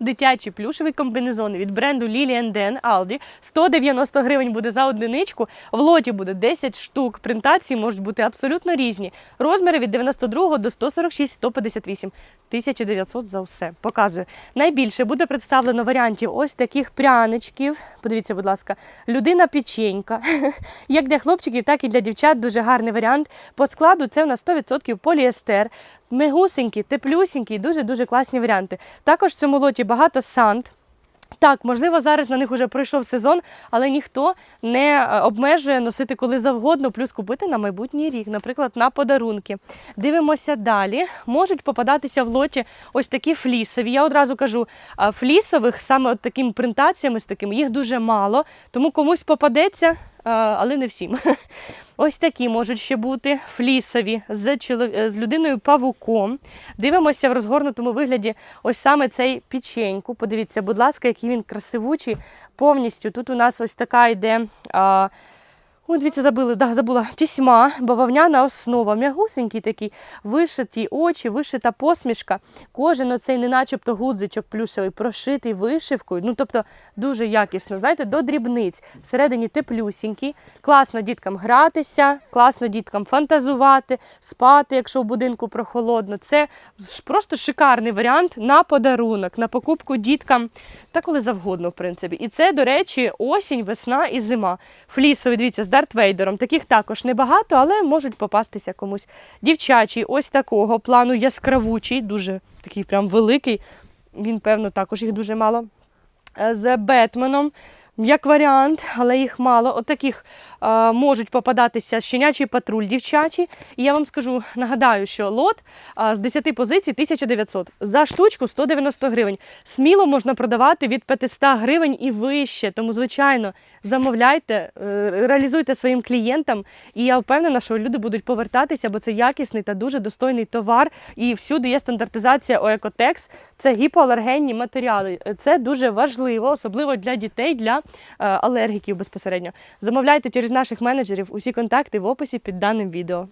Дитячі плюшеві комбінезони від бренду Lily Den Aldi 190 гривень буде за одиничку. В лоті буде 10 штук. Принтації можуть бути абсолютно різні. Розміри від 92 до 146, 158. 1900 за все. Показую. Найбільше буде представлено варіантів ось таких пряничків. Подивіться, будь ласка, людина печенька. Як для хлопчиків, так і для дівчат. Дуже гарний варіант. По складу це у нас 100% поліестер. Мегусенькі, теплюсінькі, дуже-дуже класні варіанти. Також в цьому лоті багато сант. Так, можливо, зараз на них вже пройшов сезон, але ніхто не е, обмежує носити коли завгодно, плюс купити на майбутній рік, наприклад, на подарунки. Дивимося далі. Можуть попадатися в лоті ось такі флісові. Я одразу кажу, флісових саме от такими принтаціями з такими їх дуже мало, тому комусь попадеться, але не всім. Ось такі можуть ще бути флісові з, е, з людиною павуком. Дивимося в розгорнутому вигляді ось саме цей печеньку. Подивіться, будь ласка, який він красивучий. Повністю тут у нас ось така йде. А... О, дивіться, забули, да, забула тісьма, бавовняна основа, м'ягусенький такий, вишиті очі, вишита посмішка. Кожен оцей не начебто гудзичок плюшевий, прошитий вишивкою. Ну, тобто дуже якісно, знаєте, до дрібниць. Всередині теплюсінький. Класно діткам гратися, класно діткам фантазувати, спати, якщо в будинку прохолодно. Це просто шикарний варіант на подарунок, на покупку діткам та коли завгодно, в принципі. І це, до речі, осінь, весна і зима. Флісовий, дивіться, Дарт Вейдером. Таких також небагато, але можуть попастися комусь. Дівчачий, ось такого плану яскравучий, дуже такий прям великий. Він, певно, також їх дуже мало. Е, З Бетменом. Як варіант, але їх мало. Отаких е, можуть попадатися щенячий патруль дівчачі. І я вам скажу, нагадаю, що лот е, з 10 позицій 1900. За штучку 190 гривень. Сміло можна продавати від 500 гривень і вище. Тому, звичайно, замовляйте, е, реалізуйте своїм клієнтам. І я впевнена, що люди будуть повертатися, бо це якісний та дуже достойний товар. І всюди є стандартизація Оекотекс. Це гіпоалергенні матеріали. Це дуже важливо, особливо для дітей, для алергіків безпосередньо. Замовляйте через наших менеджерів. Усі контакти в описі під даним відео.